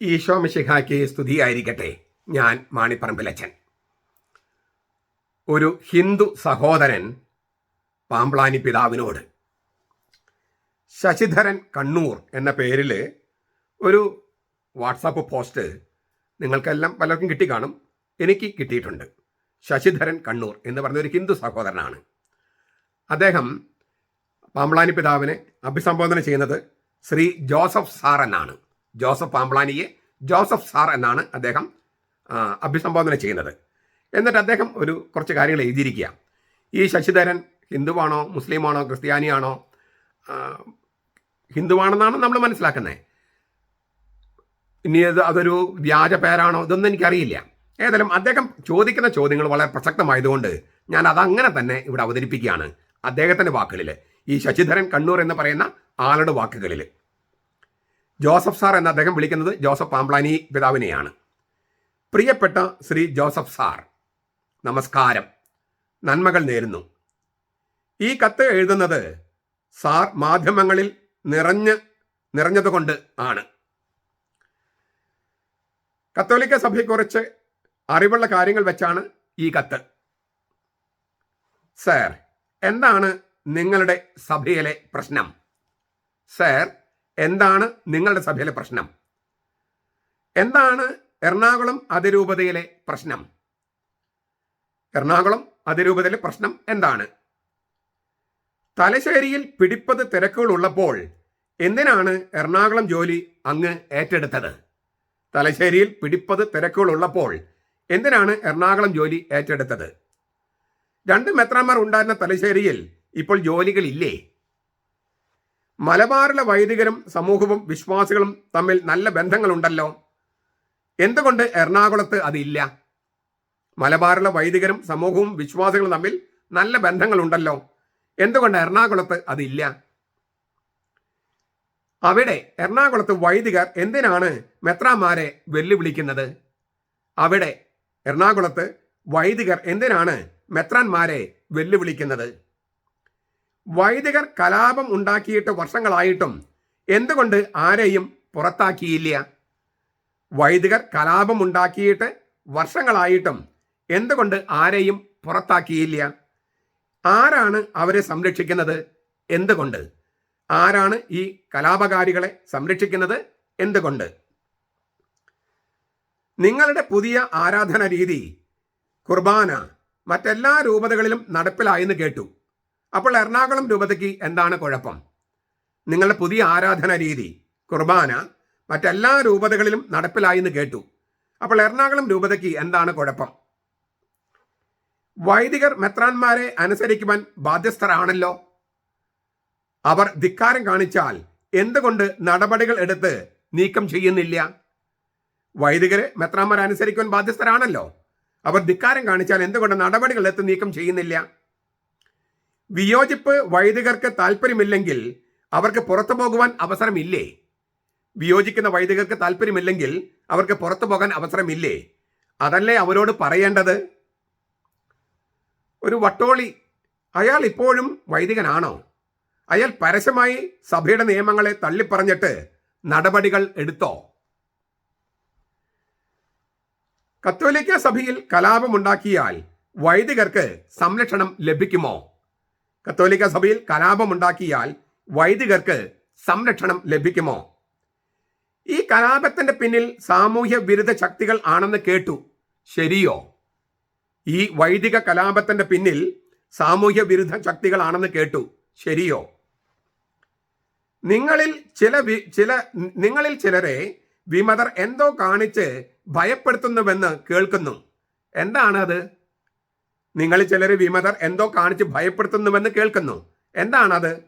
ഈശോ മിശിഹായ്ക്ക് സ്തുതിയായിരിക്കട്ടെ. ഞാൻ മാണിപ്പറമ്പിലച്ചൻ ഒരു ഹിന്ദു സഹോദരൻ പാമ്പ്ളാനി പിതാവിനോട് ശശിധരൻ കണ്ണൂർ എന്ന പേരിൽ ഒരു വാട്സാപ്പ് പോസ്റ്റ് നിങ്ങൾക്കെല്ലാം പലർക്കും കിട്ടി കാണും എനിക്ക് കിട്ടിയിട്ടുണ്ട്. ശശിധരൻ കണ്ണൂർ എന്ന് പറഞ്ഞ ഒരു ഹിന്ദു സഹോദരനാണ്. അദ്ദേഹം പാമ്പ്ളാനി പിതാവിനെ അഭിസംബോധന ചെയ്യുന്നത് ശ്രീ ജോസഫ് സാർ എന്നാണ് ജോസഫ് പാമ്പ്ലാനിയെ ജോസഫ് സാർ എന്നാണ് അദ്ദേഹം അഭിസംബോധന ചെയ്യുന്നത്. എന്നിട്ട് അദ്ദേഹം ഒരു കുറച്ച് കാര്യങ്ങൾ എഴുതിയിരിക്കുക. ഈ ശശിധരൻ ഹിന്ദുവാണോ മുസ്ലിമാണോ ക്രിസ്ത്യാനിയാണോ ഹിന്ദുവാണെന്നാണ് നമ്മൾ മനസ്സിലാക്കുന്നത്. ഇനി അത് അതൊരു വ്യാജ പേരാണോ ഇതൊന്നും എനിക്കറിയില്ല. ഏതായാലും അദ്ദേഹം ചോദിക്കുന്ന ചോദ്യങ്ങൾ വളരെ പ്രസക്തമായതുകൊണ്ട് ഞാൻ അതങ്ങനെ തന്നെ ഇവിടെ അവതരിപ്പിക്കുകയാണ് അദ്ദേഹത്തിന്റെ വാക്കുകളിൽ. ഈ ശശിധരൻ കണ്ണൂർ എന്ന് പറയുന്ന ആളുടെ വാക്കുകളിൽ. ജോസഫ് സാർ എന്ന് അദ്ദേഹം വിളിക്കുന്നത് ജോസഫ് പാമ്പ്ലാനി പിതാവിനെയാണ്. പ്രിയപ്പെട്ട ശ്രീ ജോസഫ് സാർ നമസ്കാരം. നന്മകൾ നേരുന്നു. ഈ കത്ത് എഴുതുന്നത് സാർ മാധ്യമങ്ങളിൽ നിറഞ്ഞ് നിറഞ്ഞതുകൊണ്ട് ആണ്. കത്തോലിക്ക സഭയെക്കുറിച്ച് അറിവുള്ള കാര്യങ്ങൾ വെച്ചാണ് ഈ കത്ത്. സാർ എന്താണ് നിങ്ങളുടെ സഭയിലെ പ്രശ്നം? സാർ എന്താണ് നിങ്ങളുടെ സഭയിലെ പ്രശ്നം? എന്താണ് എറണാകുളം അതിരൂപതയിലെ പ്രശ്നം? എറണാകുളം അതിരൂപതയിലെ പ്രശ്നം എന്താണ്? തലശ്ശേരിയിൽ പിടിപ്പത് തിരക്കുകൾ ഉള്ളപ്പോൾ എന്തിനാണ് എറണാകുളം ജോലി അങ്ങ് ഏറ്റെടുത്തത്? തലശ്ശേരിയിൽ പിടിപ്പത് തിരക്കുകൾ ഉള്ളപ്പോൾ എന്തിനാണ് എറണാകുളം ജോലി ഏറ്റെടുത്തത്? രണ്ട് മെത്രാന്മാർ ഉണ്ടായിരുന്ന തലശ്ശേരിയിൽ ഇപ്പോൾ ജോലികളില്ലേ? മലബാറിലെ വൈദികരും സമൂഹവും വിശ്വാസികളും തമ്മിൽ നല്ല ബന്ധങ്ങളുണ്ടല്ലോ. എന്തുകൊണ്ട് എറണാകുളത്ത് അതില്ല? മലബാറിലെ വൈദികരും സമൂഹവും വിശ്വാസികളും തമ്മിൽ നല്ല ബന്ധങ്ങളുണ്ടല്ലോ. എന്തുകൊണ്ട് എറണാകുളത്ത് അതില്ല? അവിടെ എറണാകുളത്ത് വൈദികർ എന്തിനാണ് മെത്രാമാരെ വെല്ലുവിളിക്കുന്നത്? അവിടെ എറണാകുളത്ത് വൈദികർ എന്തിനാണ് മെത്രാന്മാരെ വെല്ലുവിളിക്കുന്നത്? വൈദികർ കലാപം ഉണ്ടാക്കിയിട്ട് വർഷങ്ങളായിട്ടും എന്തുകൊണ്ട് ആരെയും പുറത്താക്കിയില്ല? വൈദികർ കലാപം ഉണ്ടാക്കിയിട്ട് വർഷങ്ങളായിട്ടും എന്തുകൊണ്ട് ആരെയും പുറത്താക്കിയില്ല? ആരാണ് അവരെ സംരക്ഷിക്കുന്നത് എന്തുകൊണ്ട്? ആരാണ് ഈ കലാപകാരികളെ സംരക്ഷിക്കുന്നത് എന്തുകൊണ്ട്? നിങ്ങളുടെ പുതിയ ആരാധന രീതി കുർബാന മറ്റെല്ലാ രൂപതകളിലും നടപ്പിലായെന്ന് കേട്ടു. അപ്പോൾ എറണാകുളം രൂപതയ്ക്ക് എന്താണ് കുഴപ്പം? നിങ്ങളുടെ പുതിയ ആരാധന രീതി കുർബാന മറ്റെല്ലാ രൂപതകളിലും നടപ്പിലായി എന്ന് കേട്ടു. അപ്പോൾ എറണാകുളം രൂപതയ്ക്ക് എന്താണ് കുഴപ്പം? വൈദികർ മെത്രാന്മാരെ അനുസരിക്കുവാൻ ബാധ്യസ്ഥരാണല്ലോ. അവർ ധിക്കാരം കാണിച്ചാൽ എന്തുകൊണ്ട് നടപടികൾ എടുത്ത് നീക്കം ചെയ്യുന്നില്ല? വൈദികരെ മെത്രാന്മാരെ അനുസരിക്കുവാൻ ബാധ്യസ്ഥരാണല്ലോ. അവർ ധിക്കാരം കാണിച്ചാൽ എന്തുകൊണ്ട് നടപടികൾ എടുത്ത് നീക്കം ചെയ്യുന്നില്ല? വിയോജിപ്പ് വൈദികർക്ക് താല്പര്യമില്ലെങ്കിൽ അവർക്ക് പുറത്തു പോകുവാൻ അവസരമില്ലേ? വിയോജിക്കുന്ന വൈദികർക്ക് താല്പര്യമില്ലെങ്കിൽ അവർക്ക് പുറത്തു പോകാൻ അവസരമില്ലേ? അതല്ലേ അവരോട് പറയേണ്ടത്? ഒരു വട്ടോളി അയാൾ ഇപ്പോഴും വൈദികനാണോ? അയാൾ പരസ്യമായി സഭയുടെ നിയമങ്ങളെ തള്ളിപ്പറഞ്ഞിട്ട് നടപടികൾ എടുത്തോ? കത്തോലിക്ക സഭയിൽ കലാപമുണ്ടാക്കിയാൽ വൈദികർക്ക് സംരക്ഷണം ലഭിക്കുമോ? കത്തോലിക്ക സഭയിൽ കലാപമുണ്ടാക്കിയാൽ വൈദികർക്ക് സംരക്ഷണം ലഭിക്കുമോ? ഈ കലാപത്തിന്റെ പിന്നിൽ സാമൂഹ്യ വിരുദ്ധ ശക്തികൾ ആണെന്ന് കേട്ടു. ശരിയോ? ഈ വൈദിക കലാപത്തിന്റെ പിന്നിൽ സാമൂഹ്യ വിരുദ്ധ ശക്തികൾ ആണെന്ന് കേട്ടു. ശരിയോ? നിങ്ങളിൽ ചില ചില നിങ്ങളിൽ ചിലരെ വിമതർ എന്തോ കാണിച്ച് ഭയപ്പെടുത്തുന്നുവെന്ന് കേൾക്കുന്നു. എന്താണ് അത്? നിങ്ങളിൽ ചിലർ വിമതർ എന്തോ കാണിച്ച് ഭയപ്പെടുത്തുന്നുവെന്ന് കേൾക്കുന്നു. എന്താണത്?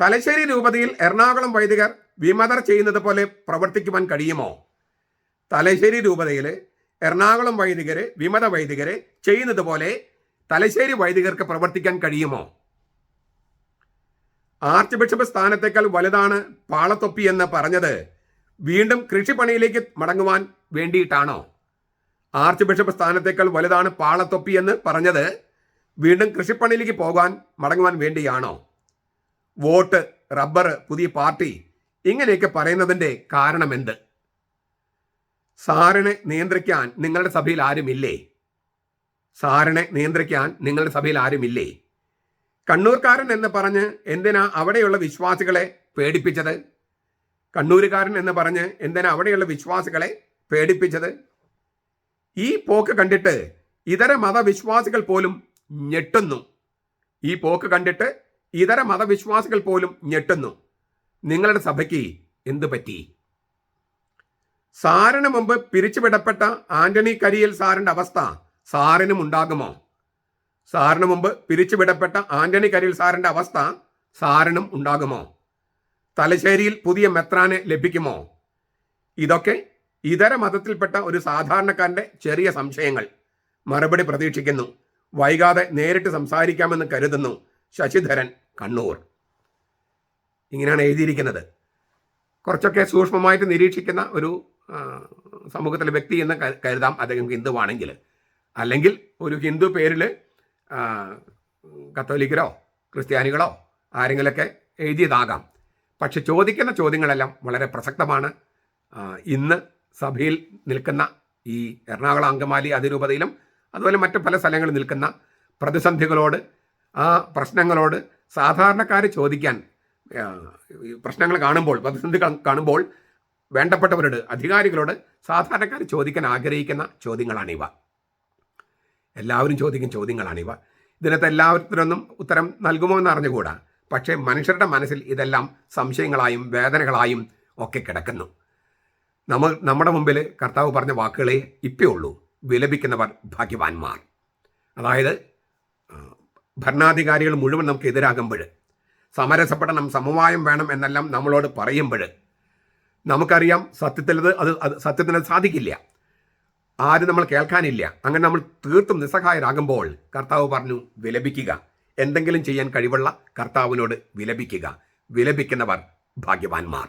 തലശ്ശേരി രൂപതയിൽ എറണാകുളം വൈദികർ വിമതർ ചെയ്യുന്നത് പോലെ പ്രവർത്തിക്കുവാൻ കഴിയുമോ? തലശ്ശേരി രൂപതയിൽ എറണാകുളം വൈദികര് വിമത വൈദികര് ചെയ്യുന്നത് പോലെ തലശ്ശേരി വൈദികർക്ക് പ്രവർത്തിക്കാൻ കഴിയുമോ? ആർച്ച് ബിഷപ്പ് സ്ഥാനത്തേക്കാൾ വലുതാണ് പാളത്തൊപ്പി എന്ന് പറഞ്ഞത്. വീണ്ടും കൃഷിപ്പണിയിലേക്ക് മടങ്ങുവാൻ വേണ്ടിയിട്ടാണോ? ആർച്ച് ബിഷപ്പ് സ്ഥാനത്തേക്കാൾ വലുതാണ് പാളത്തൊപ്പി എന്ന് പറഞ്ഞത് വീണ്ടും കൃഷിപ്പണിയിലേക്ക് പോകാൻ മടങ്ങുവാൻ വേണ്ടിയാണോ? വോട്ട് റബ്ബർ പുതിയ പാർട്ടി ഇങ്ങനെയൊക്കെ പറയുന്നതിന്റെ കാരണം എന്ത് സാറിനെ നിയന്ത്രിക്കാൻ നിങ്ങളുടെ സഭയിൽ ആരുമില്ലേ? സാറിനെ നിയന്ത്രിക്കാൻ നിങ്ങളുടെ സഭയിൽ ആരുമില്ലേ? കണ്ണൂർക്കാരൻ എന്ന് പറഞ്ഞ് എന്തിനാ അവിടെയുള്ള വിശ്വാസികളെ പേടിപ്പിച്ചത്? കണ്ണൂരുകാരൻ എന്ന് പറഞ്ഞ് എന്തിനാ അവിടെയുള്ള വിശ്വാസികളെ പേടിപ്പിച്ചത്? ഈ പോക്ക് കണ്ടിട്ട് ഇതര മതവിശ്വാസികൾ പോലും ഞെട്ടുന്നു. ഈ പോക്ക് കണ്ടിട്ട് ഇതര മതവിശ്വാസികൾ പോലും ഞെട്ടുന്നു. നിങ്ങളുടെ സഭയ്ക്ക് എന്തു പറ്റി? സാറിന് മുമ്പ് പിരിച്ചുവിടപ്പെട്ട ആന്റണി കരിയൽ സാറിന്റെ അവസ്ഥ സാറിനും ഉണ്ടാകുമോ? സാറിന് മുമ്പ് പിരിച്ചുവിടപ്പെട്ട ആന്റണി കരിയൽ സാറിന്റെ അവസ്ഥ സാറിനും ഉണ്ടാകുമോ? തലശ്ശേരിയിൽ പുതിയ മെത്രാനെ ലഭിക്കുമോ? ഇതൊക്കെ ഇതര മതത്തിൽപ്പെട്ട ഒരു സാധാരണക്കാരന്റെ ചെറിയ സംശയങ്ങൾ മറുപടി പ്രതീക്ഷിക്കുന്നു. വൈകാതെ നേരിട്ട് സംസാരിക്കാമെന്ന് കരുതുന്നു ശശിധരൻ കണ്ണൂർ. ഇങ്ങനെയാണ് എഴുതിയിരിക്കുന്നത്. കുറച്ചൊക്കെ സൂക്ഷ്മമായിട്ട് നിരീക്ഷിക്കുന്ന ഒരു സമൂഹത്തിലെ വ്യക്തി എന്ന് കരുതാം അദ്ദേഹം ഹിന്ദുവാണെങ്കിൽ. അല്ലെങ്കിൽ ഒരു ഹിന്ദു പേരിൽ കത്തോലിക്കരോ ക്രിസ്ത്യാനികളോ ആരെങ്കിലൊക്കെ എഴുതിയതാകാം. പക്ഷെ ചോദിക്കുന്ന ചോദ്യങ്ങളെല്ലാം വളരെ പ്രസക്തമാണ്. ഇന്ന് സഭയിൽ നിൽക്കുന്ന ഈ എറണാകുളം അങ്കമാലി അതിരൂപതയിലും അതുപോലെ മറ്റു പല സ്ഥലങ്ങളിൽ നിൽക്കുന്ന പ്രതിസന്ധികളോട് ആ പ്രശ്നങ്ങളോട് സാധാരണക്കാർ ചോദിക്കാൻ പ്രശ്നങ്ങൾ കാണുമ്പോൾ പ്രതിസന്ധികൾ കാണുമ്പോൾ വേണ്ടപ്പെട്ടവരോട് അധികാരികളോട് സാധാരണക്കാർ ചോദിക്കാൻ ആഗ്രഹിക്കുന്ന ചോദ്യങ്ങളാണിവ. എല്ലാവരും ചോദിക്കും ചോദ്യങ്ങളാണിവ. ഇതിനകത്ത് എല്ലാവരും ഉത്തരം നൽകുമോ എന്ന് അറിഞ്ഞുകൂടാ പക്ഷേ മനുഷ്യരുടെ മനസ്സിൽ ഇതെല്ലാം സംശയങ്ങളായും വേദനകളായും ഒക്കെ കിടക്കുന്നു. നമ്മൾ നമ്മുടെ മുമ്പിൽ കർത്താവ് പറഞ്ഞ വാക്കുകളെ ഇപ്പേ ഉള്ളൂ. വിലപിക്കുന്നവർ ഭാഗ്യവാന്മാർ. അതായത് ഭരണാധികാരികൾ മുഴുവൻ നമുക്ക് എതിരാകുമ്പോൾ സമരസപ്പെടണം സമവായം വേണം എന്നെല്ലാം നമ്മളോട് പറയുമ്പോൾ നമുക്കറിയാം സത്യത്തിൽ അത് അത് സത്യത്തിന് സാധിക്കില്ല. ആരും നമ്മൾ കേൾക്കാനില്ല. അങ്ങനെ നമ്മൾ തീർത്തും നിസ്സഹായരാകുമ്പോൾ കർത്താവ് പറഞ്ഞു വിലപിക്കുക. എന്തെങ്കിലും ചെയ്യാൻ കഴിവുള്ള കർത്താവിനോട് വിലപിക്കുക. വിലപിക്കുന്നവർ ഭാഗ്യവാന്മാർ.